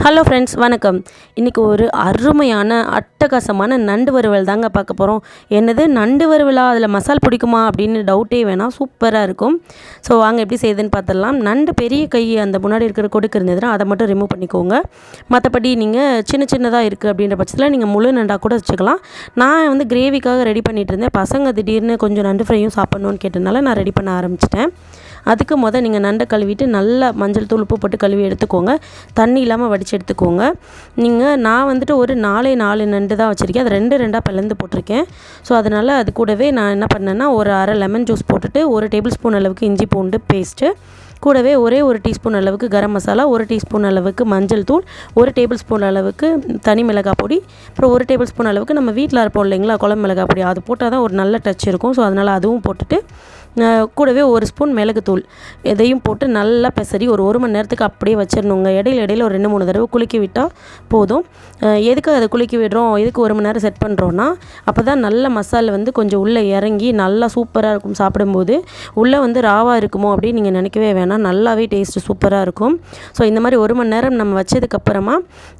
Hello friends வணக்கம். இன்றைக்கி ஒரு அருமையான அட்டகாசமான நண்டு வறுவல் தாங்க பார்க்க போகிறோம் என்னது? நண்டு வறுவலா? அதில் மசால் பிடிக்குமா? அப்படின்னு டவுட்டே வேணாம் சூப்பராக இருக்கும். ஸோ வாங்க எப்படி செய்யுதுன்னு பார்த்துடலாம். நண்டு பெரிய கை அந்த முன்னாடி இருக்கிற கொடுக்கு இருந்ததுன்னா அதை மட்டும் ரிமூவ் பண்ணிக்கோங்க. மற்றபடி நீங்கள் சின்ன சின்னதாக இருக்குது அப்படின்ற பட்சத்தில் நீங்கள் முழு நண்டாக கூட வச்சுக்கலாம். நான் வந்து கிரேவிக்காக ரெடி பண்ணிகிட்டு இருந்தேன். பசங்க திடீர்னு கொஞ்சம் நண்டு ஃப்ரையும் சாப்பிட்ணுன்னு கேட்டதுனால நான் ரெடி பண்ண ஆரம்பிச்சிட்டேன். அதுக்கு மொதல் நீங்கள் நண்டை கழுவிட்டு நல்லா மஞ்சள் தூள் உப்பு போட்டு கழுவி எடுத்துக்கோங்க. தண்ணி இல்லாமல் வடித்து எடுத்துக்கோங்க. நீங்கள் நான் வந்துட்டு ஒரு நாலே நாலு நண்டு தான் வச்சுருக்கேன். அது ரெண்டு ரெண்டாக பிளந்து போட்டிருக்கேன். ஸோ அதனால் அது கூடவே நான் என்ன பண்ணேன்னா ஒரு அரை லெமன் ஜூஸ் போட்டுட்டு ஒரு டேபிள் ஸ்பூன் அளவுக்கு இஞ்சி பூண்டு பேஸ்ட்டு கூடவே ஒரே ஒரு டீஸ்பூன் அளவுக்கு கரம் மசாலா ஒரு டீஸ்பூன் அளவுக்கு மஞ்சள் தூள் ஒரு டேபிள் ஸ்பூன் அளவுக்கு தனி மிளகாய் பொடி அப்புறம் ஒரு டேபிள் ஸ்பூன் அளவுக்கு நம்ம வீட்டில் இருப்போம் இல்லைங்களா குழம்பு மிளகாய் பொடி. அது போட்டால் தான் ஒரு நல்ல டச் இருக்கும். ஸோ அதனால் அதுவும் போட்டுட்டு கூடவே ஒரு ஸ்பூன் மிளகுத்தூள். இதையும் போட்டு நல்லா பெசரி ஒரு ஒரு மணி நேரத்துக்கு அப்படியே வச்சிடணுங்க. இடையில இடையில ஒரு ரெண்டு மூணு தடவை குலுக்கி விட்டால் போதும். எதுக்கு அதை குலுக்கி விடுறோம்? எதுக்கு ஒரு மணி நேரம் செட் பண்ணுறோன்னா அப்போ தான் நல்ல மசாலா வந்து கொஞ்சம் உள்ளே இறங்கி நல்லா சூப்பராக இருக்கும் சாப்பிடும்போது. உள்ளே வந்து ராவாக இருக்குமோ அப்படின்னு நீங்கள் நினைக்கவே வேணாம். நல்லாவே டேஸ்ட்டு சூப்பராக இருக்கும். ஸோ இந்த மாதிரி ஒரு மணி நேரம் நம்ம வச்சதுக்கப்புறமா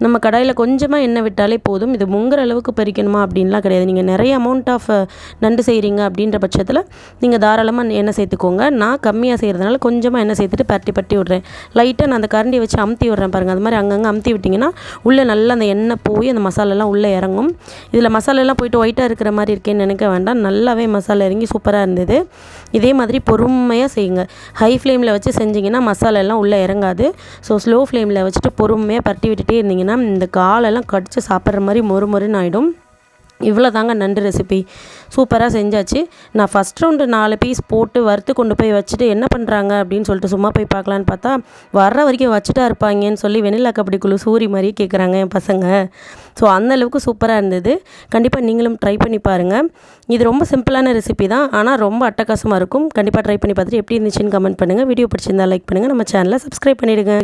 நம்ம கடாயில் கொஞ்சமாக எண்ணெய் விட்டாலே போதும். இது முங்குற அளவுக்கு பறிக்கணுமா அப்படின்லாம் கிடையாது. நீங்கள் நிறைய அமௌண்ட் ஆஃப் நண்டு செய்கிறீங்க அப்படின்ற பட்சத்தில் நீங்கள் தாராளமாக எண்ணெய் சேர்த்துக்கோங்க. நான் கம்மியாக செய்கிறதுனால கொஞ்சமாக எண்ணெய் சேர்த்துட்டு பரட்டி பரட்டி விட்றேன். லைட்டாக நான் அந்த கரண்டியை வச்சு அமுத்தி விட்றேன் பாருங்கள் அது மாதிரி அங்கங்கே அமுத்தி விட்டிங்கன்னா உள்ளே நல்லா அந்த எண்ணெய் போய் அந்த மசாலாலாம் உள்ளே இறங்கும். இதில் மசாலாலாம் போயிட்டு ஒயிட்டாக இருக்கிற மாதிரி இருக்கேன்னு நினைக்க வேண்டாம். நல்லாவே மசாலா இறங்கி சூப்பராக இருந்தது. இதே மாதிரி பொறுமையாக செய்யுங்க. ஹை ஃப்ளேமில் வச்சு செஞ்சிங்கன்னா மசாலாலாம் உள்ளே இறங்காது. ஸோ ஸ்லோ ஃப்ளேமில் வச்சுட்டு பொறுமையாக பரட்டி விட்டுட்டே இருந்தீங்கன்னா இந்த காலெல்லாம் கடிச்சு சாப்பிட்ற மாதிரி மொறு மொறுன்னு ஆகிடும் இவ்வளோ தாங்க நண்டு ரெசிபி சூப்பராக செஞ்சாச்சு. நான் ஃபஸ்ட் ரவுண்டு நாலு பீஸ் போட்டு வறுத்து கொண்டு போய் வச்சுட்டு என்ன பண்ணுறாங்க அப்படின்னு சொல்லிட்டு சும்மா போய் பார்க்கலான்னு பார்த்தா வர்ற வரைக்கும் வச்சுட்டா இருப்பாங்கன்னு சொல்லி வெனிலா கபடி குழு சூரி மாதிரியே கேட்குறாங்க என் பசங்க. ஸோ அந்தளவுக்கு சூப்பராக இருந்தது. கண்டிப்பாக நீங்களும் ட்ரை பண்ணி பாருங்கள் இது ரொம்ப சிம்பிளான ரெசிபி தான். ஆனால் ரொம்ப அட்டகாசமாக இருக்கும். கண்டிப்பாக ட்ரை பண்ணி பார்த்துட்டு எப்படி இருந்துச்சுன்னு கமெண்ட் பண்ணுங்கள் வீடியோ பிடிச்சிருந்தா லைக் பண்ணுங்கள் நம்ம சேனலை சப்ஸ்கிரைப் பண்ணிவிடுங்க